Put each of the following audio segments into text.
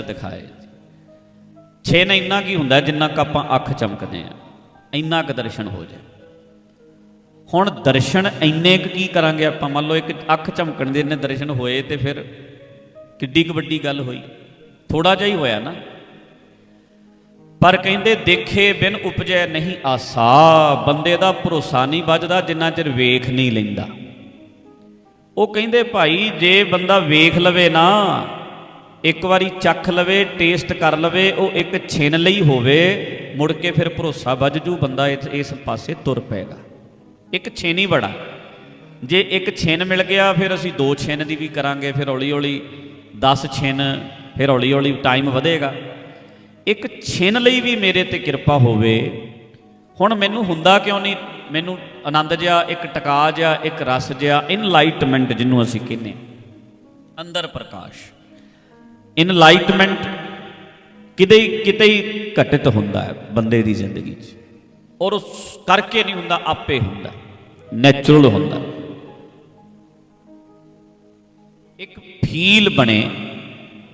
ਦਿਖਾਏ ਛੇ ਨਾ ਇੰਨਾ ਕੀ ਹੁੰਦਾ ਜਿੰਨਾ ਕ ਆਪਾਂ ਅੱਖ ਚਮਕਦੇ ਆ ਇੰਨਾ ਕ ਦਰਸ਼ਨ ਹੋ ਜਾਏ। ਹੁਣ ਦਰਸ਼ਨ ਇੰਨੇ ਕੁ ਕੀ ਕਰਾਂਗੇ ਆਪਾਂ? ਮੰਨ ਲਓ ਇੱਕ ਅੱਖ ਚਮਕਣ ਦੇ ਨੇ ਦਰਸ਼ਨ ਹੋਏ ਤੇ ਫਿਰ ਕਿੱਡੀ ਕੁ ਵੱਡੀ ਗੱਲ ਹੋਈ। ਥੋੜਾ ਜਿਹਾ ਹੀ ਹੋਇਆ ਨਾ। ਪਰ ਕਹਿੰਦੇ ਦੇਖੇ ਬਿਨ ਉਪਜੈ ਨਹੀਂ ਆਸਾ। ਬੰਦੇ ਦਾ ਭਰੋਸਾ ਨਹੀਂ ਵੱਜਦਾ, ਜਿੰਨਾ ਚਿਰ ਵੇਖ ਨਹੀਂ ਲੈਂਦਾ। ਉਹ ਕਹਿੰਦੇ ਭਾਈ, ਜੇ ਬੰਦਾ ਵੇਖ ਲਵੇ ਨਾ ਇੱਕ ਵਾਰੀ ਚੱਖ ਲਵੇ, ਟੇਸਟ ਕਰ ਲਵੇ, ਉਹ ਇੱਕ ਛਿਨ ਲਈ ਹੋਵੇ, ਮੁੜ ਕੇ ਫਿਰ ਭਰੋਸਾ ਵੱਜ ਜੂ, ਬੰਦਾ ਇਸ ਇਸ ਪਾਸੇ ਤੁਰ ਪਏਗਾ। ਇੱਕ ਛਿਨ ਹੀ ਬੜਾ। ਜੇ ਇੱਕ ਛਿਨ ਮਿਲ ਗਿਆ, ਫਿਰ ਅਸੀਂ ਦੋ ਛਿਨ ਦੀ ਵੀ ਕਰਾਂਗੇ, ਫਿਰ ਹੌਲੀ ਹੌਲੀ 10 ਛਿਨ, ਫਿਰ ਹੌਲੀ ਹੌਲੀ ਟਾਈਮ ਵਧੇਗਾ। ਇੱਕ ਛਿਨ ਲਈ ਵੀ ਮੇਰੇ ਤੇ ਕਿਰਪਾ ਹੋਵੇ, ਹੁਣ ਮੈਨੂੰ ਹੁੰਦਾ ਕਿਉਂ ਨਹੀਂ? ਮੈਨੂੰ ਆਨੰਦ ਜਿਹਾ, ਇੱਕ ਟਿਕਾ ਜਿਹਾ, ਇੱਕ ਰਸ ਜਿਹਾ ਇਨਲਾਈਟਮੈਂਟ ਜਿਹਨੂੰ ਅਸੀਂ ਕਹਿੰਦੇ ਅੰਦਰ ਪ੍ਰਕਾਸ਼। ਇਨਲਾਈਟਮੈਂਟ ਕਿਤੇ ਕਿਤੇ ਘਟਿਤ ਹੁੰਦਾ ਹੈ ਬੰਦੇ ਦੀ ਜ਼ਿੰਦਗੀ 'ਚ। ਔਰ ਉਸ ਕਰਕੇ ਨਹੀਂ ਹੁੰਦਾ, ਆਪੇ ਹੁੰਦਾ ਨੈਚੁਰਲ ਹੁੰਦਾ ਇੱਕ ਫੀਲ ਬਣੇ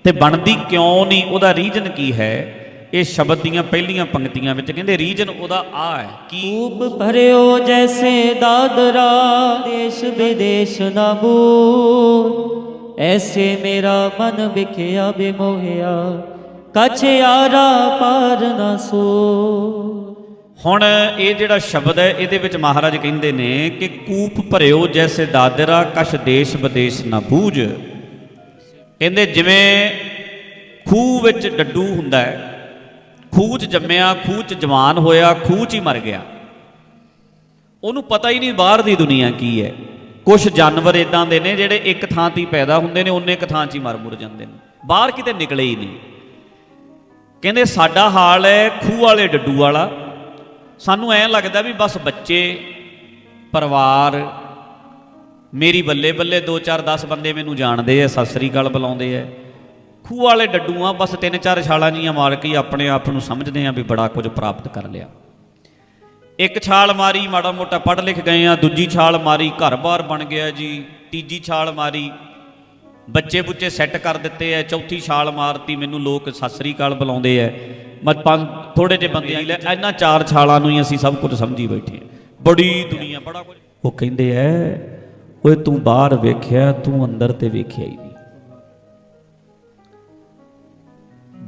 ਤੇ ਬਣਦੀ ਕਿਉਂ ਨਹੀਂ, ਉਹਦਾ ਰੀਜਨ ਕੀ ਹੈ? ਇਹ ਸ਼ਬਦ ਦੀਆਂ ਪਹਿਲੀਆਂ ਪੰਕਤੀਆਂ ਵਿੱਚ ਕਹਿੰਦੇ ਰੀਜਨ ਉਹਦਾ ਆ ਹੈ ਕਿ ਕੂਬ ਭਰਿਓ ਜੈਸੇ ਦਾਦਰਾ ਦੇਸ਼ ਵਿਦੇਸ਼ ਦਾ ਬੂਰ ਐਸੇ ਮੇਰਾ ਮਨ ਵਿਖਿਆ ਬਿਮੋਹਿਆ ਕਛ ਆਰਾ ਪਾਰ ਨਾ ਸੋ ਹੁਣ ਇਹ ਜਿਹੜਾ ਸ਼ਬਦ ਹੈ ਇਹਦੇ ਵਿੱਚ ਮਹਾਰਾਜ ਕਹਿੰਦੇ ਨੇ ਕਿ ਕੂਪ ਭਰਿਓ ਜੈਸੇ ਦਾਦਰਾ ਕਛ ਦੇਸ਼ ਬਦੇਸ਼ ਨਾ ਬੂਝ ਕਹਿੰਦੇ ਜਿਵੇਂ ਖੂਹ ਵਿੱਚ ਡੱਡੂ ਹੁੰਦਾ ਹੈ ਖੂਹ 'ਚ ਜੰਮਿਆ ਖੂਹ 'ਚ ਜਵਾਨ ਹੋਇਆ ਖੂਹ 'ਚ ਹੀ ਮਰ ਗਿਆ ਉਹਨੂੰ ਪਤਾ ਹੀ ਨਹੀਂ ਬਾਹਰ ਦੀ ਦੁਨੀਆ ਕੀ ਹੈ ਕੁਝ ਜਾਨਵਰ ਇਦਾਂ ਦੇ ਨੇ ਜਿਹੜੇ ਇੱਕ ਥਾਂ ਤੇ ਹੀ ਪੈਦਾ ਹੁੰਦੇ ਨੇ, ਉਹਨੇ ਇੱਕ ਥਾਂ 'ਚ ਹੀ ਮਰ ਮੁਰ ਜਾਂਦੇ ਨੇ। ਬਾਹਰ ਕਿਤੇ ਨਿਕਲੇ ਹੀ ਨਹੀਂ। ਕਹਿੰਦੇ, ਸਾਡਾ ਹਾਲ ਹੈ ਖੂਹ ਵਾਲੇ ਡੱਡੂ ਵਾਲਾ। ਸਾਨੂੰ ਐਂ ਲੱਗਦਾ ਵੀ ਬਸ ਬੱਚੇ, ਪਰਿਵਾਰ, ਮੇਰੀ ਬੱਲੇ ਬੱਲੇ 2 4 10 ਬੰਦੇ ਮੈਨੂੰ ਜਾਣਦੇ ਆ ਸਤਿ ਸ੍ਰੀ ਅਕਾਲ ਬੁਲਾਉਂਦੇ ਆ ਖੂਹ ਵਾਲੇ ਡੱਡੂਆਂ ਬਸ ਤਿੰਨ ਚਾਰ ਛਾਲਾਂ ਜੀਆਂ ਮਾਰ ਕੇ ਆਪਣੇ ਆਪ ਨੂੰ ਸਮਝਦੇ ਆ ਵੀ ਬੜਾ ਕੁਝ ਪ੍ਰਾਪਤ ਕਰ ਲਿਆ। ਇੱਕ ਛਾਲ ਮਾਰੀ, ਮਾੜਾ ਮੋਟਾ ਪੜ੍ਹ ਲਿਖ ਗਏ ਆ। ਦੂਜੀ ਛਾਲ ਮਾਰੀ ਘਰ-ਬਾਰ ਬਣ ਗਿਆ ਜੀ। ਤੀਜੀ ਛਾਲ ਮਾਰੀ, ਬੱਚੇ ਬੁੱਚੇ ਸੈੱਟ ਕਰ ਦਿੱਤੇ ਐ। ਚੌਥੀ ਛਾਲ ਮਾਰਤੀ, ਮੈਨੂੰ ਲੋਕ ਸਤਿ ਸ੍ਰੀ ਅਕਾਲ ਬੁਲਾਉਂਦੇ ਐ। ਮੈਂ ਪੰਜ ਥੋੜੇ ਜਿਹੇ ਬੰਦੇ ਆਈ ਲੈ, ਇਹਨਾਂ ਚਾਰ ਛਾਲਾਂ ਨੂੰ ਹੀ ਅਸੀਂ ਸਭ ਕੁਝ ਸਮਝੀ ਬੈਠੇ ਹਾਂ ਬੜੀ ਦੁਨੀਆ, ਬੜਾ ਕੁਝ। ਉਹ ਕਹਿੰਦੇ ਐ, ਓਏ ਤੂੰ ਬਾਹਰ ਵੇਖਿਆ, ਤੂੰ ਅੰਦਰ ਤੇ ਵੇਖਿਆ ਹੀ ਨਹੀਂ।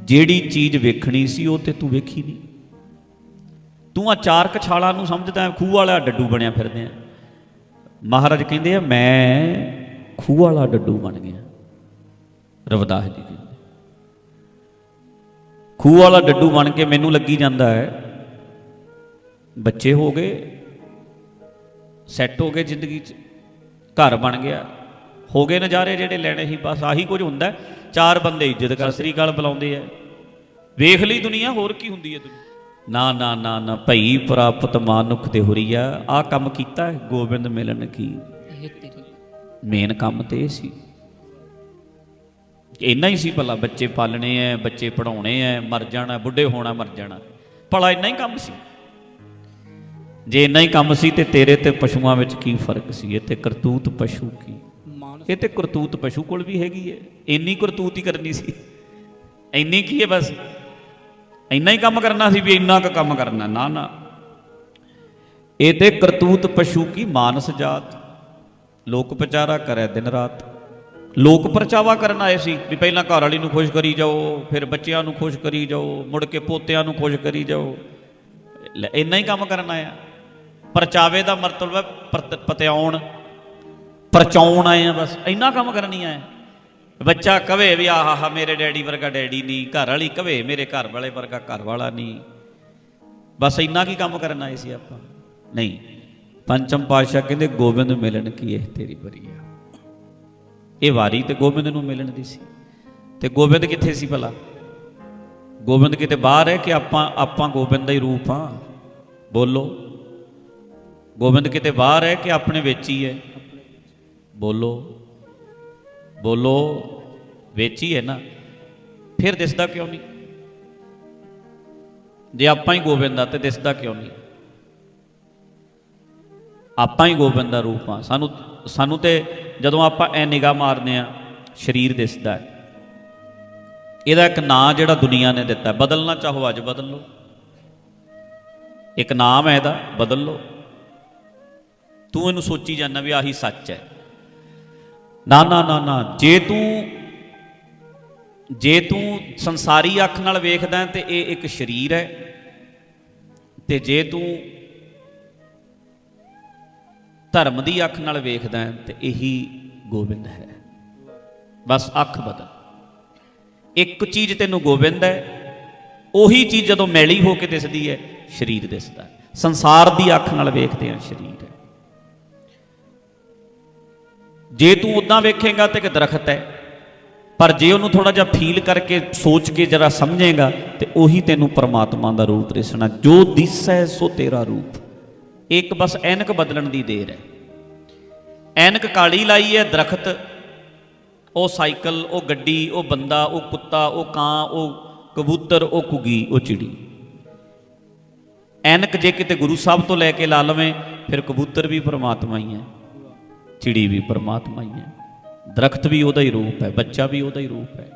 ਜਿਹੜੀ ਚੀਜ਼ ਵੇਖਣੀ ਸੀ, ਉਹ ਤੇ ਤੂੰ ਵੇਖੀ ਨਹੀਂ। ਤੂੰ ਆ ਚਾਰ ਕ ਨੂੰ ਸਮਝਦਾ ਖੂਹ ਵਾਲਾ ਡੱਡੂ ਬਣਿਆ ਫਿਰਦੇ ਆ। ਮਹਾਰਾਜ ਕਹਿੰਦੇ ਆ, ਮੈਂ ਖੂਹ ਵਾਲਾ ਡੱਡੂ ਬਣ ਗਿਆ। ਰਵਦਾਸ ਜੀ ਕਹਿੰਦੇ ਖੂਹ ਵਾਲਾ ਡੱਡੂ ਬਣ ਕੇ ਮੈਨੂੰ ਲੱਗੀ ਜਾਂਦਾ ਹੈ, ਬੱਚੇ ਹੋ ਗਏ ਸੈੱਟ ਹੋ ਗਏ ਜ਼ਿੰਦਗੀ 'ਚ, ਘਰ ਬਣ ਗਿਆ। ਹੋ ਗਏ ਨਜ਼ਾਰੇ ਜਿਹੜੇ ਲੈਣੇ ਸੀ, ਬਸ ਆਹੀ ਕੁਝ ਹੁੰਦਾ ਚਾਰ ਬੰਦੇ ਇੱਜ਼ਤ ਕਰ, ਸ੍ਰੀ ਅਕਾਲ ਬੁਲਾਉਂਦੇ ਆ। ਵੇਖ ਲਈ ਦੁਨੀਆ, ਹੋਰ ਕੀ ਹੁੰਦੀ ਹੈ ਦੁਨੀਆ? ਨਾ ਨਾ ਨਾ ਨਾ ਭਈ ਪ੍ਰਾਪਤ ਮਾਨੁਖ ਤੇ ਹੁਰੀਆ ਆ ਕੰਮ ਕੀਤਾ ਹੈ ਗੋਬਿੰਦ ਮਿਲਣ ਕੀ? ਮੇਨ ਕੰਮ ਤੇ ਸੀ। ਇੰਨਾ ਹੀ ਸੀ ਭਲਾ ਬੱਚੇ ਪਾਲਣੇ ਐ ਬੱਚੇ ਪੜਾਉਣੇ ਐ ਮਰ ਜਾਣਾ ਬੁੱਢੇ ਹੋਣਾ ਮਰ ਜਾਣਾ। ਭਲਾ ਇੰਨਾ ਹੀ ਕੰਮ ਸੀ। ਜੇ ਇੰਨਾ ਹੀ ਕੰਮ ਸੀ ਤੇ ਤੇਰੇ ਤੇ ਪਸ਼ੂਆਂ ਵਿੱਚ ਕੀ ਫ਼ਰਕ ਸੀ? ਇਹ ਤੇ ਕਰਤੂਤ ਪਸ਼ੂ ਕੀ? ਇਹ ਤੇ ਕਰਤੂਤ ਪਸ਼ੂ ਕੋਲ ਵੀ ਹੈਗੀ ਹੈ ਇੰਨੀ ਕਰਤੂਤ ਹੀ ਕਰਨੀ ਸੀ। ਇੰਨੀ ਕੀ ਹੈ ਬਸ? ਇੰਨਾ ਹੀ ਕੰਮ ਕਰਨਾ ਸੀ ਵੀ ਇੰਨਾ ਕੁ ਕੰਮ ਕਰਨਾ ਨਾ ਨਾ। ਇਹ ਤੇ ਕਰਤੂਤ ਪਸ਼ੂ ਕੀ ਮਾਨਸ ਜਾਤ। ਲੋਕ ਵਿਚਾਰਾ ਕਰੇ ਦਿਨ ਰਾਤ। ਲੋਕ ਪਰਚਾਵਾ ਕਰਨ ਆਏ ਸੀ ਵੀ ਪਹਿਲਾਂ ਘਰ ਵਾਲੀ ਨੂੰ ਖੁਸ਼ ਕਰੀ ਜਾਓ ਫਿਰ ਬੱਚਿਆਂ ਨੂੰ ਖੁਸ਼ ਕਰੀ ਜਾਓ ਮੁੜ ਕੇ ਪੋਤਿਆਂ ਨੂੰ ਖੁਸ਼ ਕਰੀ ਜਾਓ। ਲੈ, ਇੰਨਾ ਹੀ ਕੰਮ ਕਰਨ ਆਇਆ ਪਰਚਾਵੇ ਦਾ ਮਤਲਬ ਹੈ ਪਰਤ- ਪਤਿਆਉਣ ਪਰਚਾਉਣ ਆਏ ਆ ਬਸ। ਇੰਨਾ ਕੰਮ ਕਰਨੀ ਆਏ। ਬੱਚਾ ਕਵੇ ਵੀ ਆਹ ਮੇਰੇ ਡੈਡੀ ਵਰਗਾ ਡੈਡੀ ਨਹੀਂ, ਘਰ ਵਾਲੀ ਕਵੇ ਮੇਰੇ ਘਰ ਵਾਲੇ ਵਰਗਾ ਘਰ ਵਾਲਾ ਨਹੀਂ। ਬਸ ਇੰਨਾ ਕੀ ਕੰਮ ਕਰਨ ਆਏ ਸੀ ਆਪਾਂ? ਨਹੀਂ। ਪੰਚਮ ਪਾਤਸ਼ਾਹ ਕਹਿੰਦੇ, ਗੋਬਿੰਦ ਮਿਲਣ ਕੀ ਇਹ ਤੇਰੀ ਬਰੀਆ ਇਹ ਵਾਰੀ ਤੇ ਗੋਬਿੰਦ ਨੂੰ ਮਿਲਣ ਦੀ ਸੀ। ਤੇ ਗੋਬਿੰਦ ਕਿੱਥੇ ਸੀ ਭਲਾ? ਗੋਬਿੰਦ ਕਿਤੇ ਬਾਹਰ ਹੈ ਕਿ ਆਪਾਂ ਆਪਾਂ ਗੋਬਿੰਦ ਦਾ ਹੀ ਰੂਪ ਆ ਬੋਲੋ। ਗੋਬਿੰਦ ਕਿਤੇ ਬਾਹਰ ਹੈ ਕਿ ਆਪਣੇ ਵਿੱਚ ਹੀ ਹੈ? ਬੋਲੋ। ਬੋਲੋ, ਵਿੱਚ ਹੀ ਹੈ ਨਾ, ਫਿਰ ਦਿਸਦਾ ਕਿਉਂ ਨਹੀਂ? ਜੇ ਆਪਾਂ ਹੀ ਗੋਬਿੰਦ ਆ ਤੇ ਦਿਸਦਾ ਕਿਉਂ ਨਹੀਂ? ਆਪਾਂ ਹੀ ਗੋਬਿੰਦ ਦਾ ਰੂਪ ਆ। ਸਾਨੂੰ ਸਾਨੂੰ ਤੇ ਜਦੋਂ ਆਪਾਂ ਐ ਨਿਗਾਹ ਮਾਰਦੇ ਆ, ਸਰੀਰ ਦਿਸਦਾ ਹੈ। ਇਹਦਾ ਇੱਕ ਨਾਂ ਜਿਹੜਾ ਦੁਨੀਆ ਨੇ ਦਿੱਤਾ, ਬਦਲਣਾ ਚਾਹੋ ਅੱਜ ਬਦਲ ਲਓ। ਇੱਕ ਨਾਮ ਹੈ ਇਹਦਾ, ਬਦਲ ਲਓ। ਤੂੰ ਇਹਨੂੰ ਸੋਚੀ ਜਾਂਦਾ ਵੀ ਆਹੀ ਸੱਚ ਹੈ। ਨਾ ਨਾ ਨਾ ਨਾ, ਜੇ ਤੂੰ ਜੇ ਤੂੰ ਸੰਸਾਰੀ ਅੱਖ ਨਾਲ ਵੇਖਦਾ ਹੈ ਤੇ ਇਹ ਇੱਕ ਸਰੀਰ ਹੈ ਤੇ ਜੇ ਤੂੰ ਧਰਮ ਦੀ ਅੱਖ ਨਾਲ ਵੇਖਦਾ ਹੈ ਤੇ ਇਹੀ ਗੋਬਿੰਦ ਹੈ। ਬਸ ਅੱਖ ਬਦਲ। ਇੱਕ ਚੀਜ਼ ਤੈਨੂੰ ਗੋਬਿੰਦ ਹੈ, ਉਹੀ ਚੀਜ਼ ਜਦੋਂ ਮੈਲੀ ਹੋ ਕੇ ਦਿਸਦੀ ਹੈ, ਸਰੀਰ ਦਿਸਦਾ ਸੰਸਾਰ ਦੀ ਅੱਖ ਨਾਲ ਵੇਖਦੇ ਆ ਸਰੀਰ ਹੈ। ਜੇ ਤੂੰ ਉਦਾਂ ਵੇਖੇਗਾ ਤੇ ਇੱਕ ਦਰਖਤ ਹੈ। ਪਰ ਜੇ ਉਹਨੂੰ ਥੋੜਾ ਜਿਹਾ ਫੀਲ ਕਰਕੇ ਸੋਚ ਕੇ ਜਰਾ ਸਮਝੇਗਾ ਤੇ ਉਹੀ ਤੈਨੂੰ ਪਰਮਾਤਮਾ ਦਾ ਰੂਪ ਦਿਸਣਾ, ਜੋ ਦਿਸੈ ਸੋ ਤੇਰਾ ਰੂਪ। ਇੱਕ ਬਸ ਐਨਕ ਬਦਲਣ ਦੀ ਦੇਰ ਹੈ। ਐਨਕ ਕਾਲੀ ਲਾਈ ਹੈ ਦਰਖਤ। ਉਹ ਸਾਈਕਲ, ਉਹ ਗੱਡੀ, ਉਹ ਬੰਦਾ, ਉਹ ਕੁੱਤਾ, ਉਹ ਕਾਂ, ਉਹ ਕਬੂਤਰ, ਉਹ ਕੁਗੀ ਉਹ ਚਿੜੀ। ਐਨਕ ਜੇ ਕਿਤੇ ਗੁਰੂ ਸਾਹਿਬ ਤੋਂ ਲੈ ਕੇ ਲਾ ਲਵੇਂ, ਫਿਰ ਕਬੂਤਰ ਵੀ ਪਰਮਾਤਮਾ ਹੀ ਹੈ। ਚਿੜੀ ਵੀ ਪਰਮਾਤਮਾ ਹੀ ਹੈ। ਦਰਖਤ ਵੀ ਉਹਦਾ ਹੀ ਰੂਪ ਹੈ, ਬੱਚਾ ਵੀ ਉਹਦਾ ਹੀ ਰੂਪ ਹੈ।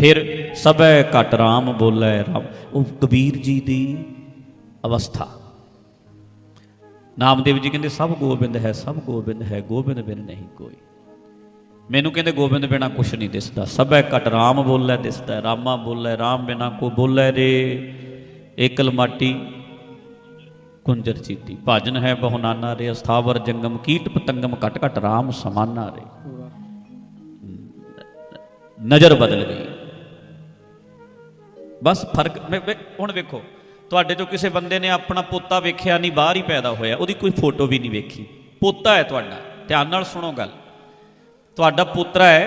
ਫਿਰ ਸਭੈ ਘਟ ਰਾਮ ਬੋਲੇ ਰਾਮ। ਉਹ ਕਬੀਰ ਜੀ ਦੀ ਅਵਸਥਾ। ਨਾਮਦੇਵ ਜੀ ਕਹਿੰਦੇ, ਸਭ ਗੋਬਿੰਦ ਹੈ, ਸਭ ਗੋਬਿੰਦ ਹੈ, ਗੋਬਿੰਦ ਬਿਨ ਨਹੀਂ ਕੋਈ। ਮੈਨੂੰ ਕਹਿੰਦੇ, ਗੋਬਿੰਦ ਬਿਨਾ ਕੁਛ ਨਹੀਂ ਦਿਸਦਾ। ਸਭੈ ਘਟ ਰਾਮ ਬੋਲੇ ਦਿਸਦਾ, ਰਾਮਾ ਬੋਲੇ, ਰਾਮ ਬਿਨਾ ਕੋ ਬੋਲੇ ਰੇ। ਏਕਲ ਮਾਟੀ ਕੁੰਜਰ ਚੀਤੀ। ਭਾਜਨ ਹੈ ਬਹੁ ਨਾਨਾ ਰੇ, ਅਸਥਾਵਰ ਜੰਗਮ ਕੀਟ ਪਤੰਗਮ ਘਟ ਘਟ ਰਾਮ ਸਮਾਨਾ ਰੇ। ਨਜ਼ਰ ਬਦਲ ਗਈ। ਬਸ ਫ਼ਰਕ ਹੁਣ ਵੇਖੋ, ਤੁਹਾਡੇ ਚੋਂ ਕਿਸੇ ਬੰਦੇ ਨੇ ਆਪਣਾ ਪੋਤਾ ਵੇਖਿਆ ਨਹੀਂ, ਬਾਹਰ ਹੀ ਪੈਦਾ ਹੋਇਆ, ਉਹਦੀ ਕੋਈ ਫੋਟੋ ਵੀ ਨਹੀਂ ਵੇਖੀ। ਪੋਤਾ ਹੈ ਤੁਹਾਡਾ, ਧਿਆਨ ਨਾਲ ਸੁਣੋ ਗੱਲ। ਤੁਹਾਡਾ ਪੁੱਤਰਾ ਹੈ,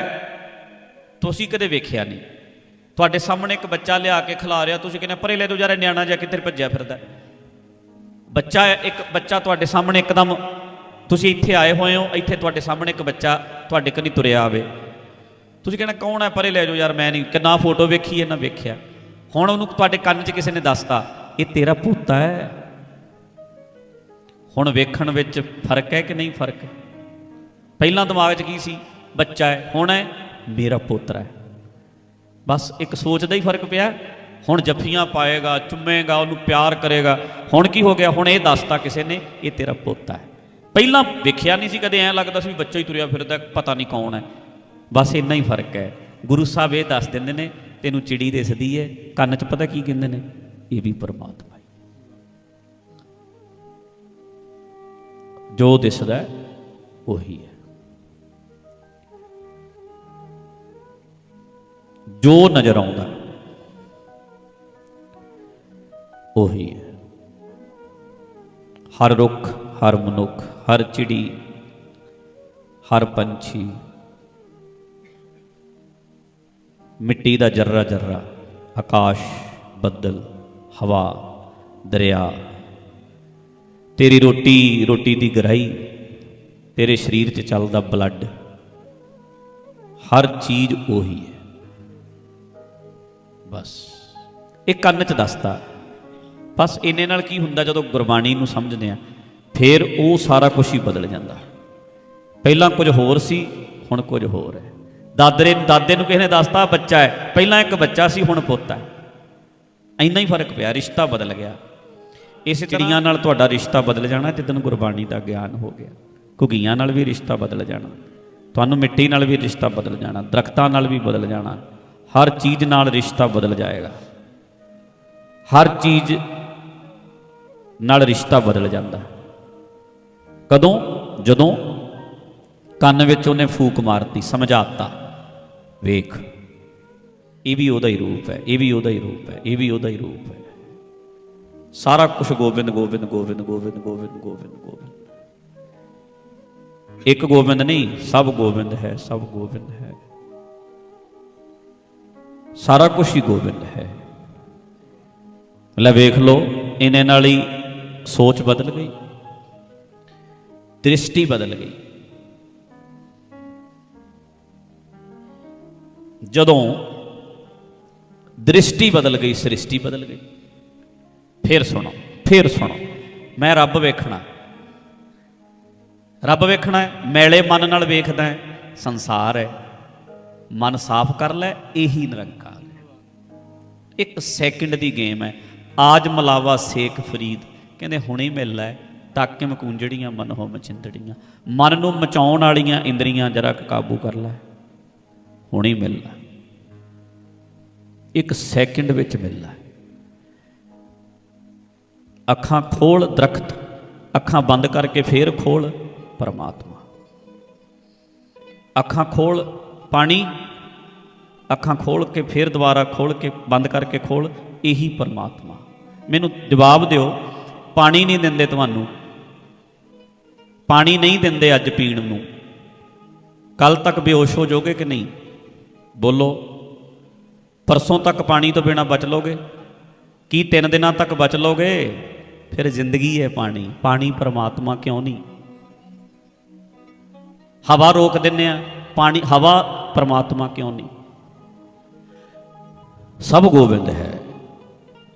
ਤੁਸੀਂ ਕਦੇ ਵੇਖਿਆ ਨਹੀਂ। ਤੁਹਾਡੇ ਸਾਹਮਣੇ ਇੱਕ ਬੱਚਾ ਲਿਆ ਕੇ ਖਿਲਾ ਰਿਹਾ, ਤੁਸੀਂ ਕਹਿੰਦੇ, ਪਰੇ ਲੈ ਦੋ ਯਾਰ ਨਿਆਣਾ ਜਿਹਾ ਕਿੱਧਰ ਭੱਜਿਆ ਫਿਰਦਾ। ਬੱਚਾ ਇੱਕ ਬੱਚਾ ਤੁਹਾਡੇ ਸਾਹਮਣੇ ਇੱਕਦਮ, ਤੁਸੀਂ ਇੱਥੇ ਆਏ ਹੋਏ ਹੋ, ਇੱਥੇ ਤੁਹਾਡੇ ਸਾਹਮਣੇ ਇੱਕ ਬੱਚਾ ਤੁਹਾਡੇ ਕਨੀ ਤੁਰਿਆ ਆਵੇ। ਤੁਸੀਂ ਕਹਿੰਦੇ ਕੌਣ ਹੈ? ਪਰੇ ਲੈ ਜਾਓ ਯਾਰ, ਮੈਂ ਨਹੀਂ, ਕਿੰਨਾ ਫੋਟੋ ਵੇਖੀ ਹੈ, ਨਾ ਵੇਖਿਆ। ਹੁਣ ਉਹਨੂੰ ਤੁਹਾਡੇ ਕੰਨ 'ਚ ਕਿਸੇ ਨੇ ਦੱਸਤਾ, ਇਹ ਤੇਰਾ ਪੁੱਤ ਹੈ। ਹੁਣ ਵੇਖਣ ਵਿੱਚ ਫ਼ਰਕ ਹੈ ਕਿ ਨਹੀਂ ਫ਼ਰਕ? ਪਹਿਲਾਂ ਦਿਮਾਗ 'ਚ ਕੀ ਸੀ? ਬੱਚਾ ਹੈ, ਹੁਣ ਹੈ, ਮੇਰਾ ਪੁੱਤਰ ਹੈ। ਬਸ ਇੱਕ ਸੋਚ ਦਾ ਹੀ ਫ਼ਰਕ ਪਿਆ। ਹੁਣ ਜੱਫੀਆਂ ਪਾਏਗਾ, ਚੁੰਮੇਗਾ, ਉਹਨੂੰ ਪਿਆਰ ਕਰੇਗਾ। ਹੁਣ ਕੀ ਹੋ ਗਿਆ? ਹੁਣ ਇਹ ਦੱਸਤਾ ਕਿਸੇ ਨੇ, ਇਹ ਤੇਰਾ ਪੁੱਤ ਹੈ। ਪਹਿਲਾਂ ਵੇਖਿਆ ਨਹੀਂ ਸੀ, ਕਦੇ ਐਂ ਲੱਗਦਾ ਸੀ ਵੀ ਬੱਚਾ ਹੀ ਤੁਰਿਆ ਫਿਰਦਾ, ਪਤਾ ਨਹੀਂ ਕੌਣ ਹੈ। ਬਸ ਇੰਨਾ ਹੀ ਫ਼ਰਕ ਹੈ। ਗੁਰੂ ਸਾਹਿਬ ਇਹ ਦੱਸ ਦਿੰਦੇ ਨੇ, ਤੈਨੂੰ ਚਿੜੀ ਦਿਸਦੀ ਹੈ ਕੰਨ 'ਚ ਪਤਾ ਕੀ ਕਹਿੰਦੇ ਨੇ? ਇਹ ਵੀ ਪਰਮਾਤਮਾ ਹੈ। ਜੋ ਦਿਸਦਾ ਉਹੀ ਹੈ। ਜੋ ਨਜ਼ਰ ਆਉਂਦਾ ਉਹੀ ਹੈ। ਹਰ ਰੁੱਖ, ਹਰ ਮਨੁੱਖ, ਹਰ ਚਿੜੀ, ਹਰ ਪੰਛੀ, ਮਿੱਟੀ ਦਾ ਜਰਰਾ ਜਰਰਾ, ਆਕਾਸ਼ ਬੱਦਲ, ਹਵਾ, ਦਰਿਆ। ਤੇਰੀ ਰੋਟੀ ਰੋਟੀ ਦੀ ਗਰਾਈ ਤੇਰੇ ਸਰੀਰ 'ਚ ਚੱਲਦਾ ਬਲੱਡ, ਹਰ ਚੀਜ਼ ਉਹੀ ਹੈ। ਬਸ, ਇਹ ਕੰਨ 'ਚ ਦੱਸਦਾ ਬਸ ਇੰਨੇ ਨਾਲ ਕੀ ਹੁੰਦਾ ਜਦੋਂ ਗੁਰਬਾਣੀ ਨੂੰ ਸਮਝਦੇ ਆ ਫਿਰ ਉਹ ਸਾਰਾ ਕੁਝ ਹੀ ਬਦਲ ਜਾਂਦਾ। ਪਹਿਲਾਂ ਕੁਝ ਹੋਰ ਸੀ ਹੁਣ ਕੁਝ ਹੋਰ ਹੈ। ਦਾਦਰੇ ਦਾਦੇ ਨੂੰ ਕਿਸੇ ਨੇ ਦੱਸਤਾ ਬੱਚਾ ਹੈ ਪਹਿਲਾਂ ਇੱਕ ਬੱਚਾ ਸੀ ਹੁਣ ਪੁੱਤ ਹੈ। ਇੰਨਾ ਹੀ ਫ਼ਰਕ ਪਿਆ ਰਿਸ਼ਤਾ ਬਦਲ ਗਿਆ। ਇਸੇ ਚਿੜੀਆਂ ਨਾਲ ਤੁਹਾਡਾ ਰਿਸ਼ਤਾ ਬਦਲ ਜਾਣਾ ਜਿੱਦਨ ਗੁਰਬਾਣੀ ਦਾ ਗਿਆਨ ਹੋ ਗਿਆ। ਘੁੱਗੀਆਂ ਨਾਲ ਵੀ ਰਿਸ਼ਤਾ ਬਦਲ ਜਾਣਾ ਤੁਹਾਨੂੰ ਮਿੱਟੀ ਨਾਲ ਵੀ ਰਿਸ਼ਤਾ ਬਦਲ ਜਾਣਾ ਦਰਖਤਾਂ ਨਾਲ ਵੀ ਬਦਲ ਜਾਣਾ। ਹਰ ਚੀਜ਼ ਨਾਲ ਰਿਸ਼ਤਾ ਬਦਲ ਜਾਏਗਾ। ਹਰ ਚੀਜ਼ ਨਾਲ ਰਿਸ਼ਤਾ ਬਦਲ ਜਾਂਦਾ। ਕਦੋਂ? ਜਦੋਂ ਕੰਨ ਵਿੱਚ ਉਹਨੇ ਫੂਕ ਮਾਰਤੀ, ਸਮਝਾਤਾ। ਵੇਖ, ਇਹ ਵੀ ਉਹਦਾ ਹੀ ਰੂਪ ਹੈ, ਇਹ ਵੀ ਉਹਦਾ ਹੀ ਰੂਪ ਹੈ, ਇਹ ਵੀ ਉਹਦਾ ਹੀ ਰੂਪ ਹੈ। ਸਾਰਾ ਕੁਝ ਗੋਬਿੰਦ ਗੋਬਿੰਦ ਗੋਬਿੰਦ ਗੋਬਿੰਦ ਗੋਬਿੰਦ ਗੋਬਿੰਦ ਗੋਬਿੰਦ। ਇੱਕ ਗੋਬਿੰਦ ਨਹੀਂ, ਸਭ ਗੋਬਿੰਦ ਹੈ, ਸਭ ਗੋਬਿੰਦ ਹੈ। ਸਾਰਾ ਕੁਝ ਹੀ ਗੋਬਿੰਦ ਹੈ। ਲੈ ਵੇਖ ਲਓ, ਇਹਨੇ ਨਾਲ ਹੀ ਸੋਚ ਬਦਲ ਗਈ, ਦ੍ਰਿਸ਼ਟੀ ਬਦਲ ਗਈ। ਜਦੋਂ ਦ੍ਰਿਸ਼ਟੀ ਬਦਲ ਗਈ, ਸ੍ਰਿਸ਼ਟੀ ਬਦਲ ਗਈ, ਫਿਰ ਸੁਣੋ ਫਿਰ ਸੁਣੋ, ਮੈਂ ਰੱਬ ਵੇਖਣਾ। ਰੱਬ ਵੇਖਣਾ ਹੈ, ਮੈਲੇ ਮਨ ਨਾਲ ਵੇਖਦਾ ਹੈ, ਸੰਸਾਰ ਹੈ, ਮਨ ਸਾਫ਼ ਕਰ ਲੈ, ਇਹੀ ਨਿਰੰਕਾਰ ਹੈ। ਇੱਕ ਸੈਕਿੰਡ ਦੀ ਗੇਮ ਹੈ, ਆਜ ਮਲਾਵਾ ਸੇਖ ਫਰੀਦ। ਕਹਿੰਦੇ ਹੁਣੇ ਮਿਲ ਲੈ ਤਾਕੇ ਮਕੂੰਜੜੀਆਂ ਮਨ ਹੋ ਮਚਿੰਦੜੀਆਂ ਮਨ ਨੂੰ ਮਚਾਉਣ ਵਾਲੀਆਂ ਇੰਦਰੀਆਂ ਜਰਾ ਕਾਬੂ ਕਰ ਲੈ। ਹੁਣੇ ਮਿਲ ਇੱਕ ਸੈਕਿੰਡ ਵਿੱਚ ਮਿਲ ਅੱਖਾਂ ਖੋਲ ਦਰਖਤ, ਅੱਖਾਂ ਬੰਦ ਕਰਕੇ ਫੇਰ ਖੋਲ ਪਰਮਾਤਮਾ। ਅੱਖਾਂ ਖੋਲ ਪਾਣੀ, ਅੱਖਾਂ ਖੋਲ ਕੇ ਫੇਰ ਦੁਬਾਰਾ ਖੋਲ ਕੇ ਬੰਦ ਕਰਕੇ ਖੋਲ, ਇਹੀ ਪਰਮਾਤਮਾ। ਮੈਨੂੰ ਜਵਾਬ ਦਿਓ ਪਾਣੀ ਨਹੀਂ ਦਿੰਦੇ ਤੁਹਾਨੂੰ। ਪਾਣੀ ਨਹੀਂ ਦਿੰਦੇ ਅੱਜ ਪੀਣ ਨੂੰ। ਕੱਲ ਤੱਕ ਬੇਹੋਸ਼ ਹੋ ਜਾਓਗੇ ਕਿ ਨਹੀਂ? ਬੋਲੋ, ਪਰਸੋਂ ਤੱਕ ਪਾਣੀ ਤੋਂ ਬਿਨਾ ਬਚ ਲੋਗੇ? ਕੀ ਤਿੰਨ ਦਿਨਾਂ ਤੱਕ ਬਚ ਲੋਗੇ? ਫਿਰ ਜ਼ਿੰਦਗੀ ਹੈ ਪਾਣੀ। ਪਾਣੀ ਪਰਮਾਤਮਾ ਕਿਉਂ ਨਹੀਂ? ਹਵਾ ਰੋਕ ਦਿੰਨੇ ਆ। ਪਾਣੀ, ਹਵਾ ਪਰਮਾਤਮਾ ਕਿਉਂ ਨਹੀਂ? ਸਭ ਗੋਬਿੰਦ ਹੈ।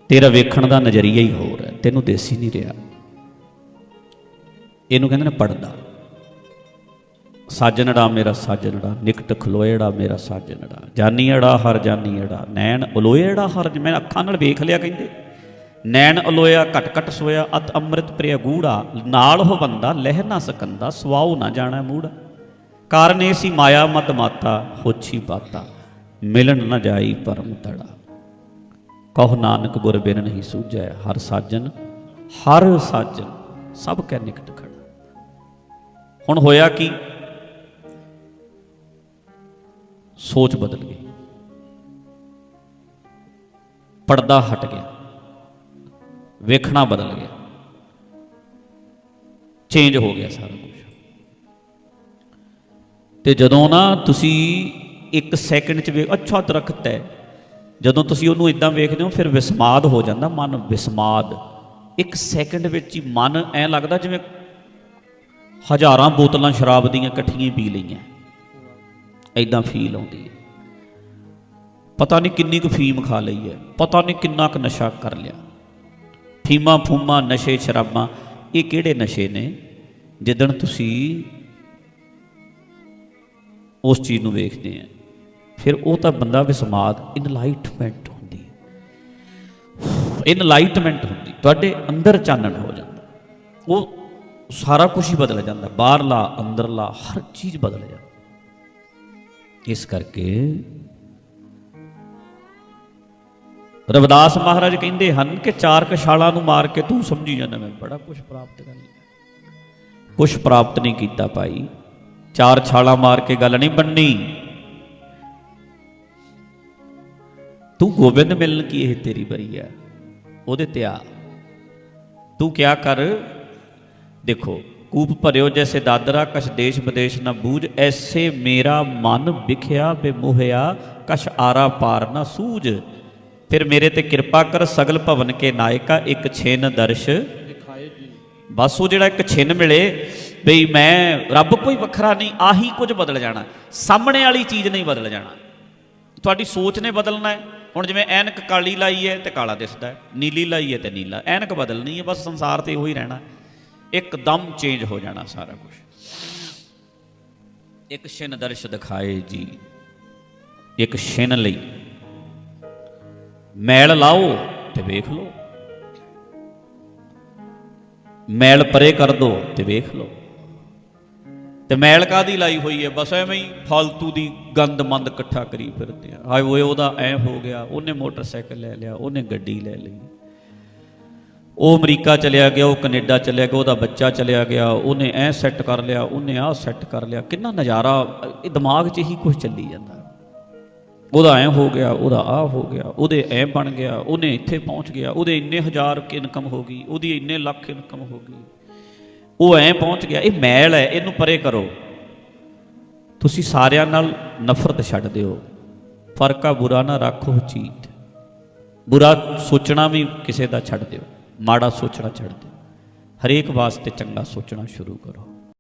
ਤੇਰਾ ਵੇਖਣ ਦਾ ਨਜ਼ਰੀਆ ਹੀ ਹੋਰ ਹੈ। ਤੈਨੂੰ ਦੇਸੀ ਨਹੀਂ ਰਿਹਾ। ਇਹਨੂੰ ਕਹਿੰਦੇ ਨੇ ਪੜਦਾ। ਸਾਜਣੜਾ ਮੇਰਾ ਸਾਜਣੜਾ ਨਿਕਟ ਖਲੋਏੜਾ ਮੇਰਾ ਸਾਜਣੜਾ ਜਾਨੀੜਾ ਹਰ ਜਾਨੀੜਾ ਨੈਣ ਅਲੋਏੜਾ ਹਰ ਮੈਂ ਅੱਖਾਂ ਨਾਲ ਵੇਖ ਲਿਆ ਕਹਿੰਦੇ। ਨੈਣ ਅਲੋਇਆ, ਘਟ ਘਟ ਸੋਇਆ, ਅਤ ਅੰਮ੍ਰਿਤ ਪ੍ਰਿਆ ਗੂੜਾ। ਨਾਲ ਹੋ ਬੰਦਾ, ਲਹਿ ਨਾ ਸਕੰਦਾ, ਸਵਾਉ ਨਾ ਜਾਣਾ ਮੂੜਾ। ਕਾਰਨ ਇਹ ਸੀ ਮਾਇਆ ਮਦ ਮਾਤਾ, ਹੋਛੀ ਬਾਤਾ। ਮਿਲਣ ਨਾ ਜਾਈ ਪਰਮ ਤੜਾ। ਕਹੋ ਨਾਨਕ ਗੁਰ ਬਿਨ ਨਹੀਂ ਸੂਝੈ, ਹਰ ਸਾਜਨ ਹਰ ਸਾਜਨ, ਸਭ ਕੈ ਨਿਕਟ ਖੜਾ ਹੁਣ ਹੋਇਆ ਕੀ? ਸੋਚ ਬਦਲ ਗਈ। ਪਰਦਾ ਹਟ ਗਿਆ। ਵੇਖਣਾ ਬਦਲ ਗਿਆ। ਚੇਂਜ ਹੋ ਗਿਆ ਸਾਰਾ ਕੁਝ ਤੇ ਜਦੋਂ ਨਾ ਤੁਸੀਂ ਇੱਕ ਸੈਕਿੰਡ ਚ ਵੇਖ, ਅੱਛਾ ਦਰਖਤ ਹੈ। ਜਦੋਂ ਤੁਸੀਂ ਉਹਨੂੰ ਇਦਾਂ ਵੇਖਦੇ ਹੋ, ਫਿਰ ਵਿਸਮਾਦ ਹੋ ਜਾਂਦਾ, ਮਨ ਵਿਸਮਾਦ। ਇੱਕ ਸੈਕਿੰਡ ਵਿੱਚ ਹੀ ਮਨ ਐ ਲੱਗਦਾ ਜਿਵੇਂ ਹਜ਼ਾਰਾਂ ਬੋਤਲਾਂ ਸ਼ਰਾਬ ਦੀਆਂ ਇਕੱਠੀਆਂ ਪੀ ਲਈਆਂ। ਐਦਾਂ ਫੀਲ ਆਉਂਦੀ ਹੈ। ਪਤਾ ਨਹੀਂ ਕਿੰਨੀ ਕੁ ਫੀਮ ਖਾ ਲਈ ਹੈ, ਪਤਾ ਨਹੀਂ ਕਿੰਨਾ ਕੁ ਨਸ਼ਾ ਕਰ ਲਿਆ। ਫੀਮਾ ਫੂਮਾ, ਨਸ਼ੇ, ਸ਼ਰਾਬਾਂ, ਇਹ ਕਿਹੜੇ ਨਸ਼ੇ ਨੇ ਜਿੱਦਣ ਤੁਸੀਂ ਉਸ ਚੀਜ਼ ਨੂੰ ਵੇਖਦੇ ਆ। ਫਿਰ ਉਹ ਤਾਂ ਬੰਦਾ ਵਿਸਮਾਦ ਇਨਲਾਈਟਮੈਂਟ ਹੁੰਦੀ। ਇਨਲਾਈਟਮੈਂਟ ਹੁੰਦੀ। ਤੁਹਾਡੇ ਅੰਦਰ ਚਾਨਣ ਹੋ ਜਾਂਦਾ। ਉਹ ਸਾਰਾ ਕੁਝ ਹੀ ਬਦਲ ਜਾਂਦਾ। ਬਾਹਰਲਾ, ਅੰਦਰਲਾ, ਹਰ ਚੀਜ਼ ਬਦਲ ਜਾਂਦੀ। ਇਸ ਕਰਕੇ ਰਵਿਦਾਸ ਮਹਾਰਾਜ ਕਹਿੰਦੇ ਹਨ ਕਿ ਚਾਰ ਕਸ਼ਾਲਾਂ ਨੂੰ ਮਾਰ ਕੇ ਤੂੰ ਸਮਝੀ ਜਾਂਦਾ, ਮੈਂ ਬੜਾ ਕੁਝ ਪ੍ਰਾਪਤ ਕਰ ਲਿਆ। ਕੁਝ ਪ੍ਰਾਪਤ ਨਹੀਂ ਕੀਤਾ ਭਾਈ। ਚਾਰ ਛਾਲਾਂ ਮਾਰ ਕੇ ਗੱਲ ਨਹੀਂ ਬੰਨੀ ਤੂੰ ਗੋਬਿੰਦ ਮਿਲਣ ਕੀ ਇਹ ਤੇਰੀ ਬਰੀ ਹੈ? ਉਹਦੇ ਤੇ ਆ। ਤੂੰ ਕਿਆ ਕਰ? ਦੇਖੋ, ਕੂਪ ਭਰਿਓ ਜੈਸੇ ਦਾਦਰਾ, ਕਛ ਦੇਸ਼ ਵਿਦੇਸ਼ ਨਾ ਬੂਝ, ਐਸੇ ਮੇਰਾ ਮਨ ਵਿਖਿਆ ਬੇਮੋਹਿਆ, ਕਛ ਆਰਾ ਪਾਰ ਨਾ ਸੂਝ। ਫਿਰ ਮੇਰੇ ਤੇ ਕਿਰਪਾ ਕਰ, ਸਗਲ ਭਵਨ ਕੇ ਨਾਇਕਾ, ਇੱਕ ਛਿਨ ਦਰਸ਼। ਦਿਖਾਏ ਬਸ ਉਹ ਜਿਹੜਾ ਇੱਕ ਛਿਨ ਮਿਲੇ, ਬਈ ਮੈਂ ਰੱਬ ਕੋਈ ਵੱਖਰਾ ਨਹੀਂ, ਆਹੀ ਕੁਝ ਬਦਲ ਜਾਣਾ। ਸਾਹਮਣੇ ਵਾਲੀ ਚੀਜ਼ ਨਹੀਂ ਬਦਲ ਜਾਣਾ। ਤੁਹਾਡੀ ਸੋਚ ਨੇ ਬਦਲਣਾ ਹੈ। ਹੁਣ ਜਿਵੇਂ ਐਨਕ ਕਾਲੀ ਲਾਈ ਹੈ ਤੇ ਕਾਲਾ ਦਿਸਦਾ ਹੈ, ਨੀਲੀ ਲਾਈ ਹੈ ਤੇ ਨੀਲਾ, ਐਨਕ ਬਦਲਣੀ ਹੈ, ਬਸ ਸੰਸਾਰ ਤੇ ਉਹੀ ਰਹਿਣਾ। ਇੱਕਦਮ ਚੇਂਜ ਹੋ ਜਾਣਾ ਸਾਰਾ ਕੁਝ ਇੱਕ ਛਿਨ ਦਰਸ਼ ਦਿਖਾਏ ਜੀ। ਇੱਕ ਛਿਨ ਲਈ। ਮੈਲ ਲਾਓ ਤੇ ਵੇਖ ਲਓ। ਮੈਲ ਪਰੇ ਕਰ ਦੋ ਤੇ ਵੇਖ ਲਓ। ਤੇ ਮੈਲ ਕਾਦੀ ਲਾਈ ਹੋਈ ਹੈ? ਬਸ ਐਵੇਂ ਹੀ ਫਾਲਤੂ ਦੀ ਗੰਦ ਮੰਦ ਇਕੱਠਾ ਕਰੀ ਫਿਰਦੇ ਆ। ਹਾਏ ਓਏ, ਉਹਦਾ ਐ ਹੋ ਗਿਆ, ਉਹਨੇ ਮੋਟਰਸਾਈਕਲ ਲੈ ਲਿਆ, ਉਹਨੇ ਗੱਡੀ ਲੈ ਲਈ। ਉਹ ਅਮਰੀਕਾ ਚਲਿਆ ਗਿਆ, ਉਹ ਕੈਨੇਡਾ ਚਲਿਆ ਗਿਆ, ਉਹਦਾ ਬੱਚਾ ਚਲਿਆ ਗਿਆ, ਉਹਨੇ ਐ ਸੈੱਟ ਕਰ ਲਿਆ, ਉਹਨੇ ਆਹ ਸੈੱਟ ਕਰ ਲਿਆ। ਕਿੰਨਾ ਨਜ਼ਾਰਾ, ਇਹ ਦਿਮਾਗ 'ਚ ਹੀ ਕੁਝ ਚੱਲੀ ਜਾਂਦਾ। ਉਹਦਾ ਐ ਹੋ ਗਿਆ, ਉਹਦਾ ਆ ਹੋ ਗਿਆ, ਉਹਦੇ ਐ ਬਣ ਗਿਆ, ਉਹਨੇ ਇੱਥੇ ਪਹੁੰਚ ਗਿਆ, ਉਹਦੇ ਇੰਨੇ ਹਜ਼ਾਰ ਇਨਕਮ ਹੋ ਗਈ, ਉਹਦੀ ਇੰਨੇ ਲੱਖ ਇਨਕਮ ਹੋ ਗਈ। ਉਹ ਐ ਪਹੁੰਚ ਗਿਆ, ਇਹ ਮੈਲ ਹੈ, ਇਹਨੂੰ ਪਰੇ ਕਰੋ। ਤੁਸੀਂ ਸਾਰਿਆਂ ਨਾਲ ਨਫ਼ਰਤ ਛੱਡ ਦਿਓ। ਫਰਕਾ ਬੁਰਾ ਨਾ ਰੱਖੋ ਚੀਤ। ਬੁਰਾ ਸੋਚਣਾ ਵੀ ਕਿਸੇ ਦਾ ਛੱਡ ਦਿਓ। ਮਾੜਾ ਸੋਚਣਾ ਛੱਡ ਦਿਓ। ਹਰੇਕ ਵਾਸਤੇ ਚੰਗਾ ਸੋਚਣਾ ਸ਼ੁਰੂ ਕਰੋ।